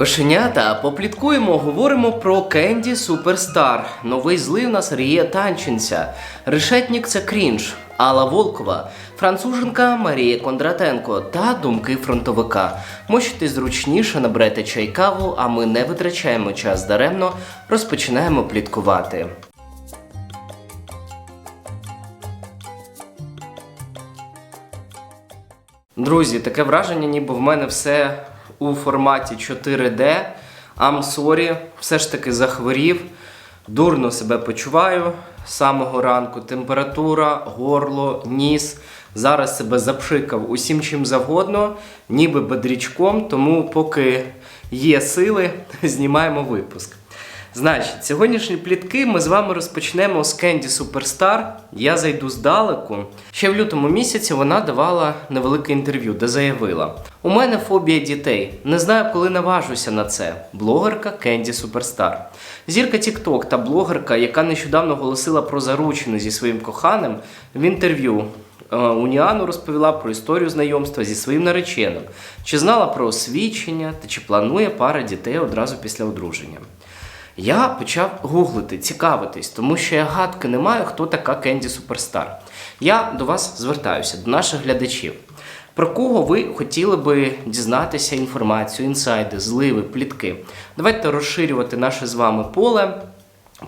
Кошенята, попліткуємо, говоримо про Кенді Суперстар. Новий злив на Сергія Танченця. Решетнік це крінж. Алла Волкова, француженка Марія Кондратенко та думки фронтовика. Мочите зручніше набрати чай каву, а ми не витрачаємо час даремно, розпочинаємо пліткувати. Друзі, таке враження, ніби в мене все у форматі 4D. I'm sorry, все ж таки захворів. Дурно себе почуваю з самого ранку. Температура, горло, ніс. Зараз себе запшикав усім чим завгодно, ніби бедрічком, тому поки є сили, знімаємо випуск. Значить, сьогоднішні плітки ми з вами розпочнемо з Кенді Суперстар. Я зайду здалеку. Ще в лютому місяці вона давала невелике інтерв'ю, де заявила: У мене фобія дітей. Не знаю, коли наважуся на це. Блогерка Кенді Суперстар. Зірка TikTok та блогерка, яка нещодавно голосила про заручину зі своїм коханим в інтерв'ю. е, Уніану розповіла про історію знайомства зі своїм нареченим, чи знала про освідчення та чи планує пара дітей одразу після одруження. Я почав гуглити, цікавитись, тому що я гадки не маю, хто така Кенді Суперстар. Я до вас звертаюся, до наших глядачів. Про кого ви хотіли би дізнатися інформацію, інсайди, зливи, плітки? Давайте розширювати наше з вами поле,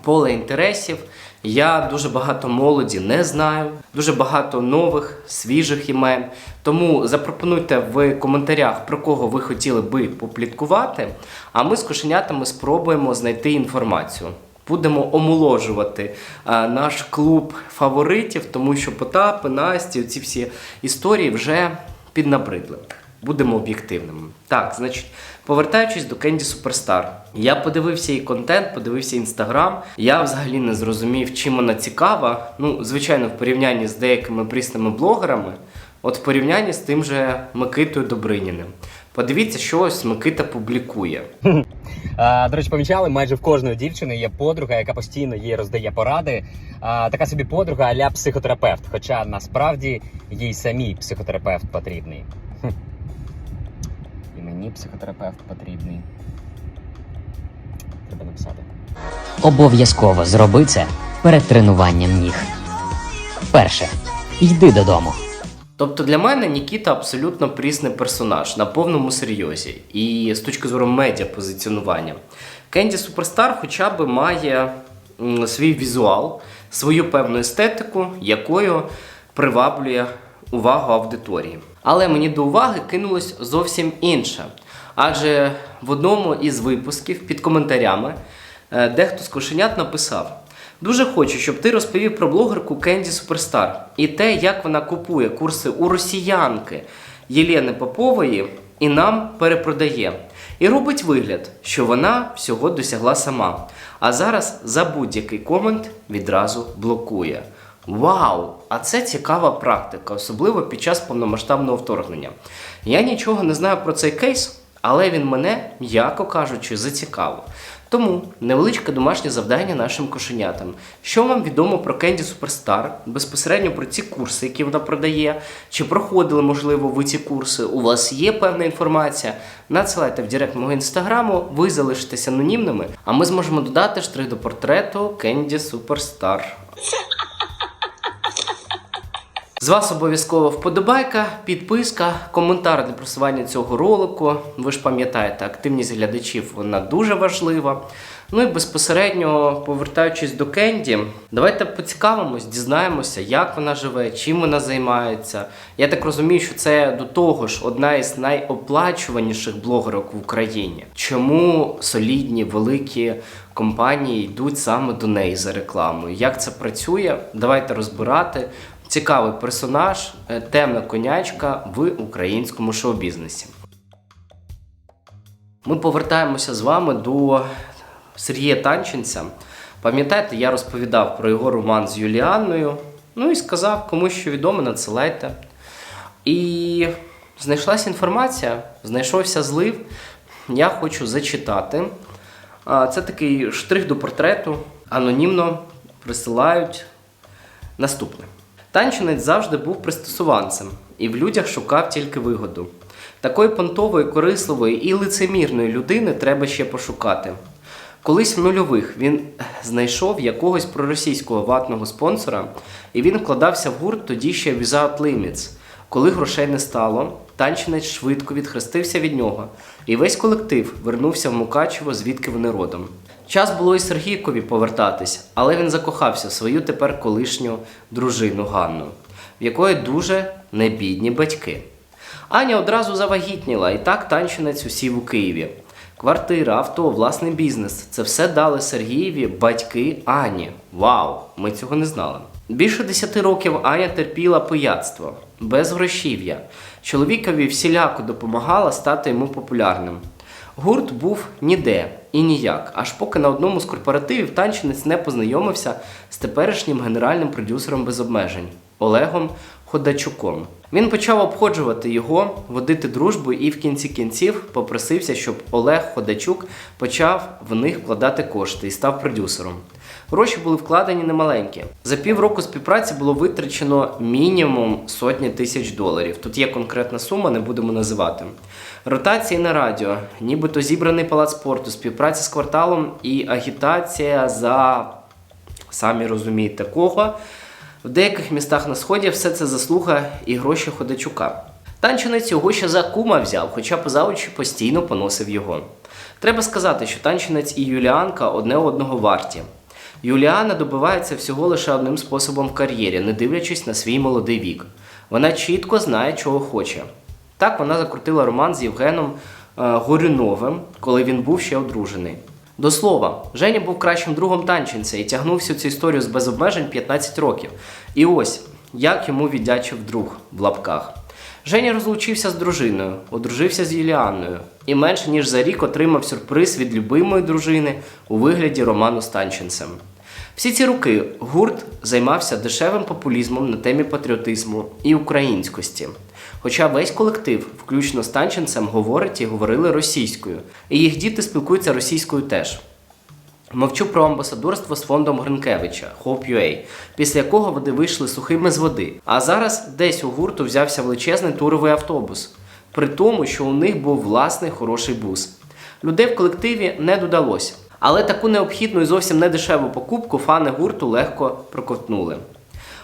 поле інтересів. Я дуже багато молоді не знаю, дуже багато нових, свіжих імен. Тому запропонуйте в коментарях, про кого ви хотіли би попліткувати, а ми з кошенятами спробуємо знайти інформацію. Будемо омоложувати а, наш клуб фаворитів, тому що Потапи, Насті, ці всі історії вже піднабридли. Будемо об'єктивними. Так, значить, повертаючись до Кенді Суперстар, я подивився її контент, подивився інстаграм. Я взагалі не зрозумів, чим вона цікава. Ну, звичайно, в порівнянні з деякими прісними блогерами, от в порівнянні з тим же Микитою Добриніним. Подивіться, що ось Микита публікує. А, до речі, помічали, майже в кожної дівчини є подруга, яка постійно їй роздає поради. А, така собі подруга аля психотерапевт. Хоча насправді їй самій психотерапевт потрібний. Мені психотерапевт потрібний. Треба написати. Обов'язково зроби це перед тренуванням ніг. Перше. Йди додому. Тобто для мене Нікіта абсолютно прісний персонаж на повному серйозі і з точки зору медіа позиціонування. Кенді Суперстар хоча б має свій візуал, свою певну естетику, якою приваблює увагу аудиторії. Але мені до уваги кинулось зовсім інше. Адже в одному із випусків під коментарями е, дехто з кошенят написав: Дуже хочу, щоб ти розповів про блогерку Кенді Суперстар і те, як вона купує курси у росіянки Єлени Попової і нам перепродає. І робить вигляд, що вона всього досягла сама. А зараз за будь-який комент відразу блокує. Вау! А це цікава практика, особливо під час повномасштабного вторгнення. Я нічого не знаю про цей кейс, але він мене, м'яко кажучи, зацікавив. Тому невеличке домашнє завдання нашим кошенятам. Що вам відомо про Кенді Суперстар, безпосередньо про ці курси, які вона продає, чи проходили, можливо, ви ці курси? У вас є певна інформація? Надсилайте в директ мого інстаграму, ви залишитесь анонімними, а ми зможемо додати штрих до портрету Кенді Суперстар. З вас обов'язково вподобайка, підписка, коментар для просування цього ролику. Ви ж пам'ятаєте, активність глядачів вона дуже важлива. Ну і безпосередньо повертаючись до Кенді, давайте поцікавимось, дізнаємося, як вона живе, чим вона займається. Я так розумію, що це до того ж одна із найоплачуваніших блогерок в Україні. Чому солідні великі компанії йдуть саме до неї за рекламою? Як це працює? Давайте розбирати. Цікавий персонаж, е, темна конячка в українському шоу-бізнесі. Ми повертаємося з вами до Сергія Танченця. Пам'ятаєте, я розповідав про його роман з Юліанною. Ну і сказав, кому що відомо, надсилайте. І знайшлася інформація, знайшовся злив. Я хочу зачитати. Це такий штрих до портрету. Анонімно присилають наступне. Танчинець завжди був пристосуванцем і в людях шукав тільки вигоду. Такої понтової, корисливої і лицемірної людини треба ще пошукати. Колись в нульових він знайшов якогось проросійського ватного спонсора, і він вкладався в гурт тоді ще Without Limits. Коли грошей не стало, танчинець швидко відхрестився від нього, і весь колектив вернувся в Мукачево, звідки вони родом. Час було і Сергійкові повертатись, але він закохався в свою тепер колишню дружину Ганну, в якої дуже небідні батьки. Аня одразу завагітніла, і так танчинець усів у Києві. Квартира, авто, власний бізнес це все дали Сергієві батьки Ані. Вау! Ми цього не знали. Більше десяти років Аня терпіла пияцтво, без грошів'я. Чоловікові всіляко допомагала стати йому популярним. Гурт був ніде і ніяк, аж поки на одному з корпоративів танчинець не познайомився з теперішнім генеральним продюсером без обмежень Олегом Ходачуком. Він почав обходжувати його, водити дружбу і в кінці кінців попросився, щоб Олег Ходачук почав в них вкладати кошти і став продюсером. Гроші були вкладені немаленькі. За півроку співпраці було витрачено мінімум сотні тисяч доларів. Тут є конкретна сума, не будемо називати. Ротації на радіо, нібито зібраний палац спорту, співпраця з кварталом і агітація за самі розумієте кого. В деяких містах на сході все це заслуга і гроші Ходачука. Танчинець його ще за кума взяв, хоча поза очі постійно поносив його. Треба сказати, що танчинець і Юліанка одне одного варті. Юліана добивається всього лише одним способом в кар'єрі, не дивлячись на свій молодий вік. Вона чітко знає, чого хоче. Так вона закрутила роман з Євгеном е, Горюновим, коли він був ще одружений. До слова, Женя був кращим другом танченця і тягнув всю цю історію з без обмежень 15 років. І ось як йому віддячив друг в лапках. Женя розлучився з дружиною, одружився з Юліанною і менше ніж за рік отримав сюрприз від любимої дружини у вигляді роману з танченцем. Всі ці роки гурт займався дешевим популізмом на темі патріотизму і українськості. Хоча весь колектив, включно з говорить і говорили російською, і їх діти спілкуються російською теж. Мовчу про амбасадорство з фондом Гринкевича Hope.ua, після якого вони вийшли сухими з води. А зараз десь у гурту взявся величезний туровий автобус, при тому, що у них був власний хороший бус. Людей в колективі не додалося. Але таку необхідну і зовсім не дешеву покупку фани гурту легко проковтнули.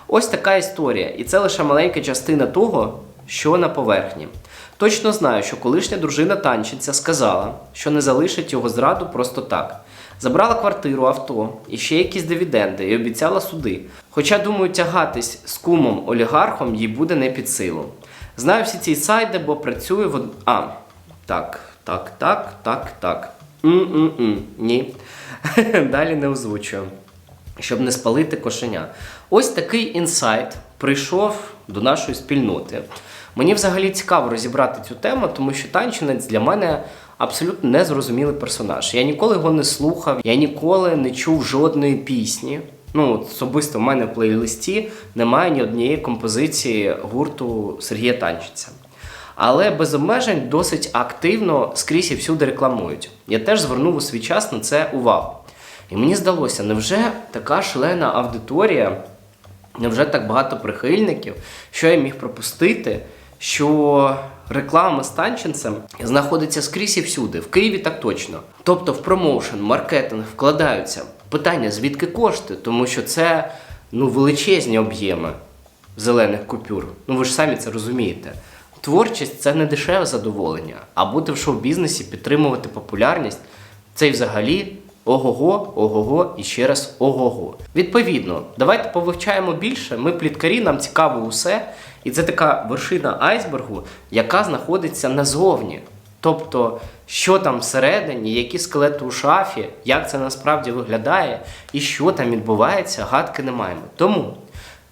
Ось така історія, і це лише маленька частина того, що на поверхні. Точно знаю, що колишня дружина танчиця сказала, що не залишить його зраду просто так. Забрала квартиру, авто і ще якісь дивіденди і обіцяла суди. Хоча, думаю, тягатись з кумом олігархом їй буде не під силу. Знаю всі ці сайди, бо працюю в. А, так, так, так, так, так. М-м-м, ні. Далі не озвучую щоб не спалити кошеня. Ось такий інсайт прийшов до нашої спільноти. Мені взагалі цікаво розібрати цю тему, тому що танчинець для мене абсолютно незрозумілий персонаж. Я ніколи його не слухав, я ніколи не чув жодної пісні. Ну, особисто в мене в плейлисті немає ні однієї композиції гурту Сергія Танчиця. Але без обмежень досить активно скрізь і всюди рекламують. Я теж звернув у свій час на це увагу. І мені здалося, невже така шлена аудиторія, невже так багато прихильників, що я міг пропустити, що реклама з танченцем знаходиться скрізь і всюди, в Києві так точно. Тобто в промоушен, маркетинг вкладаються. Питання, звідки кошти? Тому що це ну, величезні об'єми зелених купюр. Ну ви ж самі це розумієте. Творчість це не дешеве задоволення, а бути в шоу-бізнесі, підтримувати популярність це й взагалі ого-го, ого-го і ще раз ого-го. Відповідно, давайте повивчаємо більше. Ми пліткарі, нам цікаво усе. І це така вершина айсбергу, яка знаходиться назовні. Тобто, що там всередині, які скелети у шафі, як це насправді виглядає і що там відбувається, гадки не маємо. Тому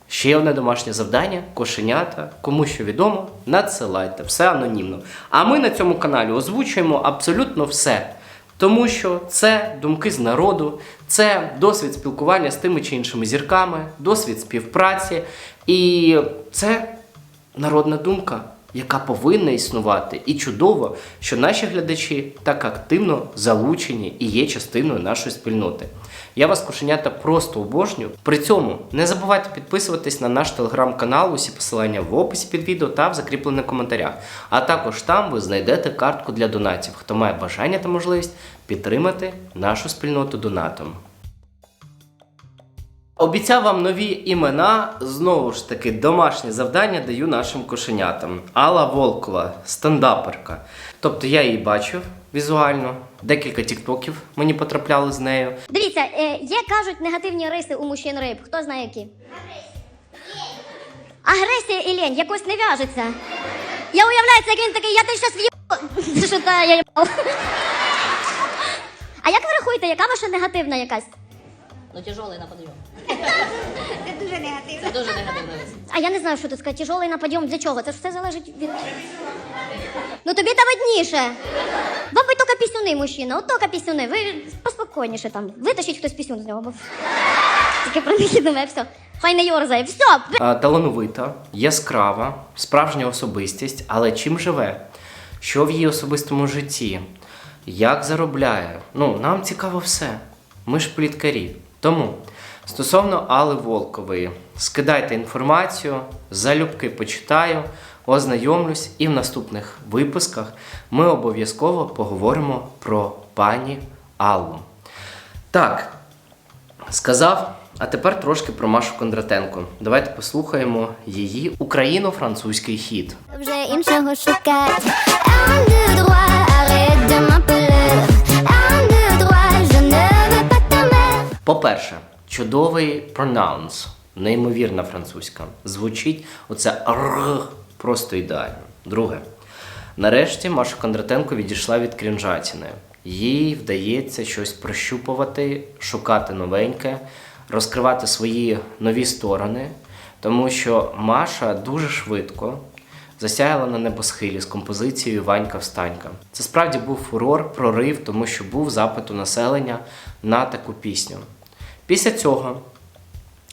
ще одне домашнє завдання: кошенята, кому що відомо, надсилайте, все анонімно. А ми на цьому каналі озвучуємо абсолютно все. Тому що це думки з народу, це досвід спілкування з тими чи іншими зірками, досвід співпраці, і це народна думка, яка повинна існувати, і чудово, що наші глядачі так активно залучені і є частиною нашої спільноти. Я вас, кошенята, просто обожнюю. При цьому не забувайте підписуватись на наш телеграм-канал, усі посилання в описі під відео та в закріплених коментарях. А також там ви знайдете картку для донатів, хто має бажання та можливість підтримати нашу спільноту донатом. Обіцяв вам нові імена. Знову ж таки, домашнє завдання даю нашим кошенятам. Алла Волкова, стендаперка. Тобто я її бачив візуально, декілька тіктоків мені потрапляли з нею. Дивіться, е, є кажуть негативні риси у мужчин риб. Хто знає які? Агресія і лінь якось не в'яжеться. Я уявляю, як він такий, я тебе щас в'їбу. А як ви рахуєте, яка ваша негативна якась? Ну, тяжелый на подъем. Це дуже негативно. Это тоже негативный рис. А я не знаю, що тут сказати. Тяжелий на підйом для чого? Це ж все залежить від. Ну тобі та видніше. Вам би тільки пісюни, мужчина, от тільки пісюни. Ви поспокійніше там. Витащіть хтось пісюн з нього. Бо... Тільки про них і думає, все. Хай не йорзає. Все, А, талановита, яскрава, справжня особистість, але чим живе? Що в її особистому житті? Як заробляє? Ну, нам цікаво все. Ми ж пліткарі. Тому стосовно Алли Волкової, скидайте інформацію, залюбки почитаю, ознайомлюсь, і в наступних випусках ми обов'язково поговоримо про пані Аллу. Так, Сказав, а тепер трошки про Машу Кондратенко. Давайте послухаємо її україно-французький хіт. Вже іншого шукать. По-перше, чудовий пронаунс, неймовірна французька. Звучить оце р просто ідеально. Друге, нарешті Маша Кондратенко відійшла від крінжатіни. Їй вдається щось прощупувати, шукати новеньке, розкривати свої нові сторони, тому що Маша дуже швидко засяяла на небосхилі з композицією Ванька Встанька. Це справді був фурор, прорив, тому що був запит у населення на таку пісню. Після цього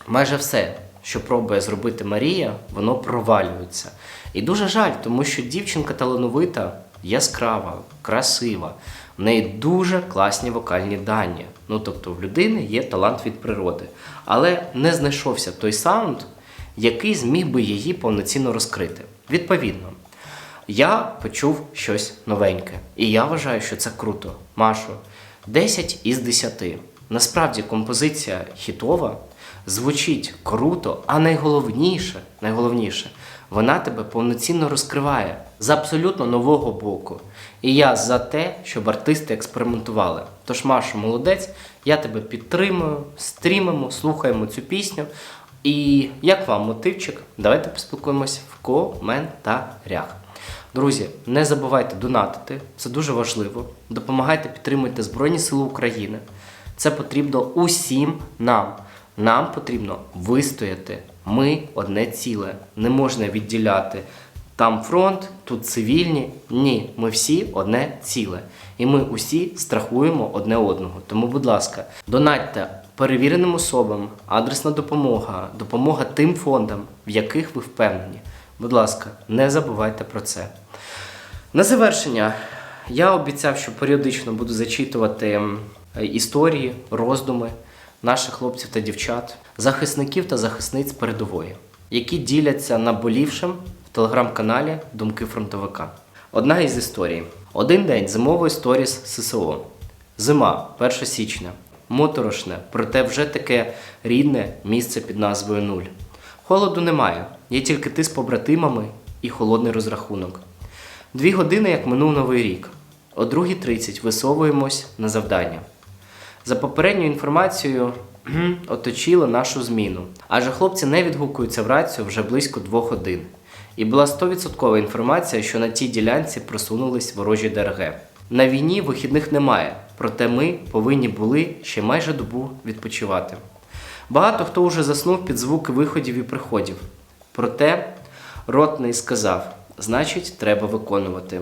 майже все, що пробує зробити Марія, воно провалюється. І дуже жаль, тому що дівчинка талановита, яскрава, красива. В неї дуже класні вокальні дані. Ну тобто в людини є талант від природи. Але не знайшовся той саунд, який зміг би її повноцінно розкрити. Відповідно, я почув щось новеньке. І я вважаю, що це круто. Машо, 10 із 10. Насправді композиція хітова звучить круто, а найголовніше, найголовніше, вона тебе повноцінно розкриває з абсолютно нового боку. І я за те, щоб артисти експериментували. Тож, Маша, молодець, я тебе підтримую, стрімимо, слухаємо цю пісню. І як вам мотивчик? Давайте поспілкуємось в коментарях. Друзі, не забувайте донатити, це дуже важливо. Допомагайте підтримуйте Збройні Сили України. Це потрібно усім нам. Нам потрібно вистояти. Ми одне ціле. Не можна відділяти там фронт, тут цивільні. Ні, ми всі одне ціле. І ми усі страхуємо одне одного. Тому, будь ласка, донатьте перевіреним особам, адресна допомога, допомога тим фондам, в яких ви впевнені. Будь ласка, не забувайте про це. На завершення я обіцяв, що періодично буду зачитувати історії, роздуми наших хлопців та дівчат, захисників та захисниць передової, які діляться наболівшим в телеграм-каналі Думки фронтовика. Одна із історій: один день зимової сторіс ССО. Зима, 1 січня. Моторошне, проте вже таке рідне місце під назвою Нуль. Холоду немає, є тільки ти з побратимами і холодний розрахунок. Дві години, як минув новий рік. О 2.30 висовуємось на завдання. За попередньою інформацією, оточили нашу зміну. Адже хлопці не відгукуються в рацію вже близько двох годин. І була 100% інформація, що на тій ділянці просунулись ворожі ДРГ. На війні вихідних немає, проте ми повинні були ще майже добу відпочивати. Багато хто вже заснув під звуки виходів і приходів. Проте ротний сказав: значить, треба виконувати.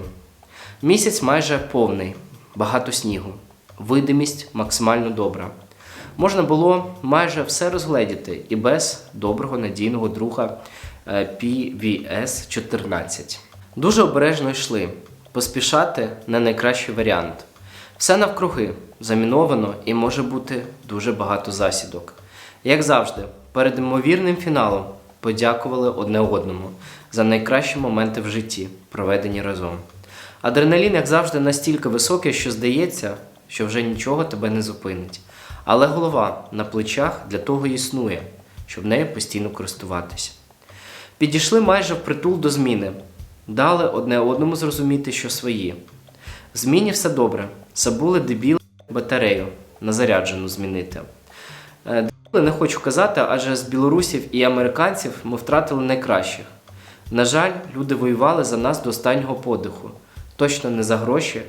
Місяць майже повний, багато снігу, видимість максимально добра. Можна було майже все розгледіти і без доброго надійного друга е, PVS-14. Дуже обережно йшли. Поспішати не найкращий варіант. Все навкруги заміновано і може бути дуже багато засідок. Як завжди, перед ймовірним фіналом подякували одне одному за найкращі моменти в житті, проведені разом. Адреналін, як завжди, настільки високий, що здається, що вже нічого тебе не зупинить. Але голова на плечах для того існує, щоб нею постійно користуватися. Підійшли майже впритул до зміни, дали одне одному зрозуміти, що свої. В зміні все добре. Забули дебіли батарею на заряджену змінити. Е, Дебіли не хочу казати, адже з білорусів і американців ми втратили найкращих. На жаль, люди воювали за нас до останнього подиху. Точно не за гроші,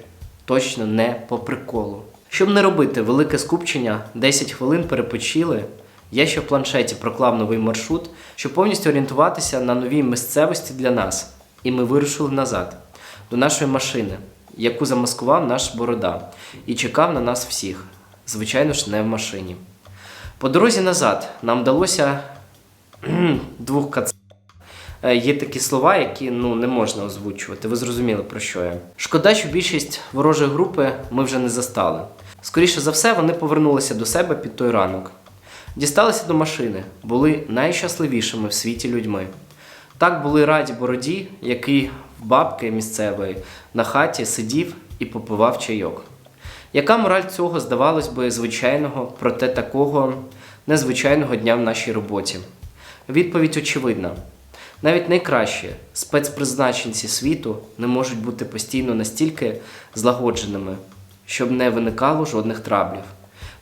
точно не по приколу. Щоб не робити велике скупчення, 10 хвилин перепочили. Я ще в планшеті проклав новий маршрут, щоб повністю орієнтуватися на новій місцевості для нас. І ми вирушили назад, до нашої машини, яку замаскував наш борода, і чекав на нас всіх. Звичайно ж, не в машині. По дорозі назад нам вдалося двох Є такі слова, які ну, не можна озвучувати. Ви зрозуміли про що я. Шкода, що більшість ворожої групи ми вже не застали. Скоріше за все, вони повернулися до себе під той ранок. Дісталися до машини, були найщасливішими в світі людьми. Так були раді бороді, який в бабки місцевої на хаті сидів і попивав чайок. Яка мораль цього, здавалось би, звичайного, проте такого незвичайного дня в нашій роботі? Відповідь очевидна. Навіть найкращі спецпризначенці світу не можуть бути постійно настільки злагодженими, щоб не виникало жодних траблів.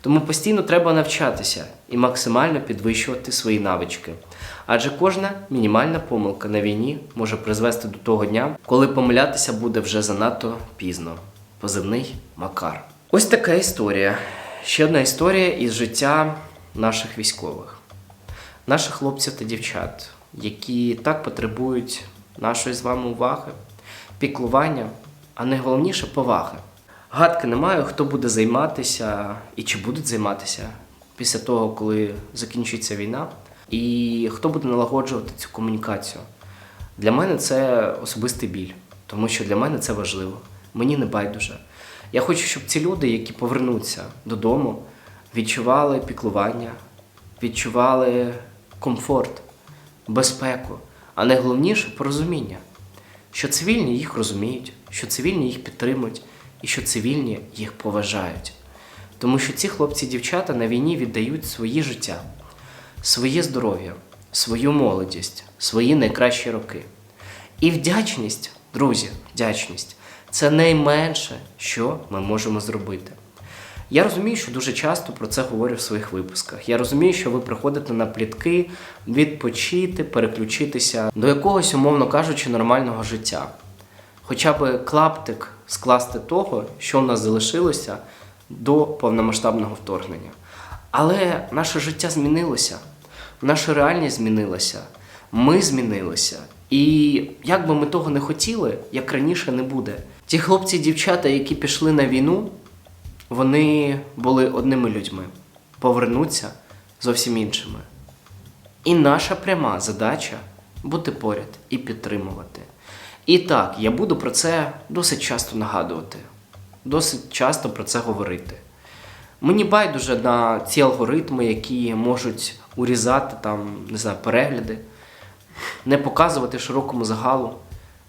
Тому постійно треба навчатися і максимально підвищувати свої навички. Адже кожна мінімальна помилка на війні може призвести до того дня, коли помилятися буде вже занадто пізно. Позивний Макар. Ось така історія. Ще одна історія із життя наших військових, наших хлопців та дівчат, які так потребують нашої з вами уваги, піклування, а найголовніше поваги. Гадки не маю, хто буде займатися і чи будуть займатися після того, коли закінчиться війна, і хто буде налагоджувати цю комунікацію. Для мене це особистий біль, тому що для мене це важливо. Мені не байдуже. Я хочу, щоб ці люди, які повернуться додому, відчували піклування, відчували комфорт, безпеку, а найголовніше порозуміння, що цивільні їх розуміють, що цивільні їх підтримують і що цивільні їх поважають. Тому що ці хлопці і дівчата на війні віддають свої життя, своє здоров'я, свою молодість, свої найкращі роки. І вдячність, друзі, вдячність це найменше, що ми можемо зробити. Я розумію, що дуже часто про це говорю в своїх випусках. Я розумію, що ви приходите на плітки відпочити, переключитися до якогось, умовно кажучи, нормального життя. Хоча б клаптик скласти того, що в нас залишилося до повномасштабного вторгнення. Але наше життя змінилося, наша реальність змінилася, ми змінилися. І як би ми того не хотіли, як раніше не буде. Ті хлопці і дівчата, які пішли на війну, вони були одними людьми, повернуться зовсім іншими. І наша пряма задача бути поряд і підтримувати. І так, я буду про це досить часто нагадувати, досить часто про це говорити. Мені байдуже на ці алгоритми, які можуть урізати там, не знаю, перегляди, не показувати широкому загалу.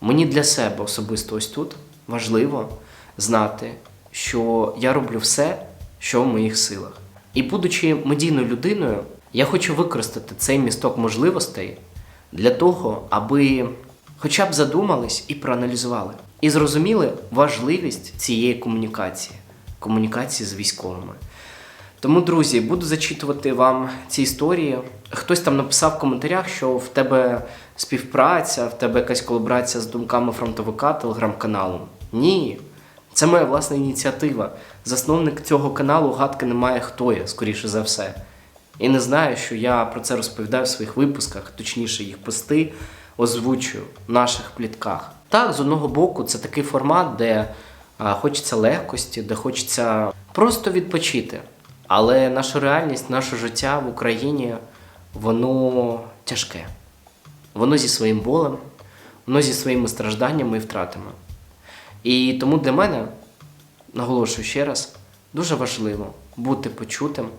Мені для себе особисто ось тут важливо знати, що я роблю все, що в моїх силах. І будучи медійною людиною, я хочу використати цей місток можливостей для того, аби хоча б задумались і проаналізували, і зрозуміли важливість цієї комунікації, комунікації з військовими. Тому, друзі, буду зачитувати вам ці історії. Хтось там написав в коментарях, що в тебе співпраця, в тебе якась колаборація з думками фронтовика телеграм-каналом. Ні, це моя власна ініціатива. Засновник цього каналу гадки не має хто я, скоріше за все. І не знаю, що я про це розповідаю в своїх випусках, точніше, їх пости озвучую в наших плітках. Так, з одного боку, це такий формат, де а, хочеться легкості, де хочеться просто відпочити. Але наша реальність, наше життя в Україні, воно тяжке. Воно зі своїм болем, но зі своїми стражданнями і втратами. І тому для мене, наголошую ще раз, дуже важливо бути почутим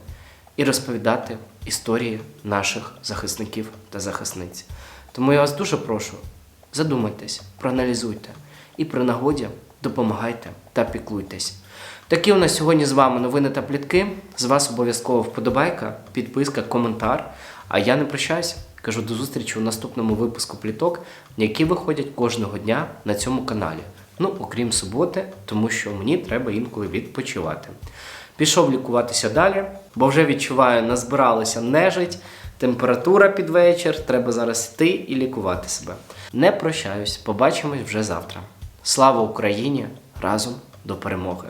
і розповідати історії наших захисників та захисниць. Тому я вас дуже прошу, задумайтесь, проаналізуйте і при нагоді допомагайте та піклуйтесь. Такі у нас сьогодні з вами новини та плітки. З вас обов'язково вподобайка, підписка, коментар. А я не прощаюсь. Кажу до зустрічі у наступному випуску пліток, які виходять кожного дня на цьому каналі. Ну, окрім суботи, тому що мені треба інколи відпочивати. Пішов лікуватися далі, бо вже відчуваю, назбиралася нежить, температура під вечір, треба зараз йти і лікувати себе. Не прощаюсь, побачимось вже завтра. Слава Україні! Разом до перемоги!